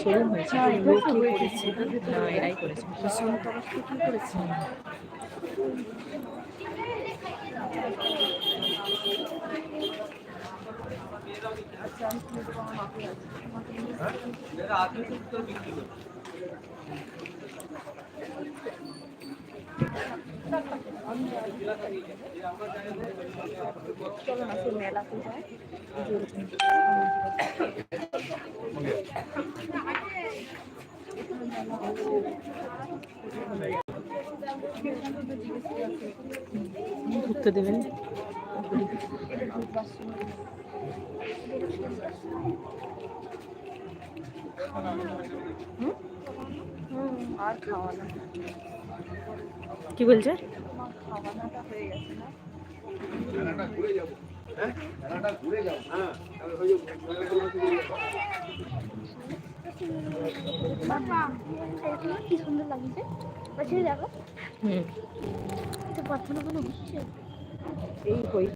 Showroom হয়েছে লোক কি করেছে না এরাই করেছে কি করেছে চলো না সেই মেলাতে যাই। ঘুরতে দেবেন। আর কি বলছে? আমার খাওয়ানোটা হয়ে গেছে না বাবা এগুলো কি সুন্দর লাগছে দেখো হুম তো পাথরগুলো হচ্ছে এই হই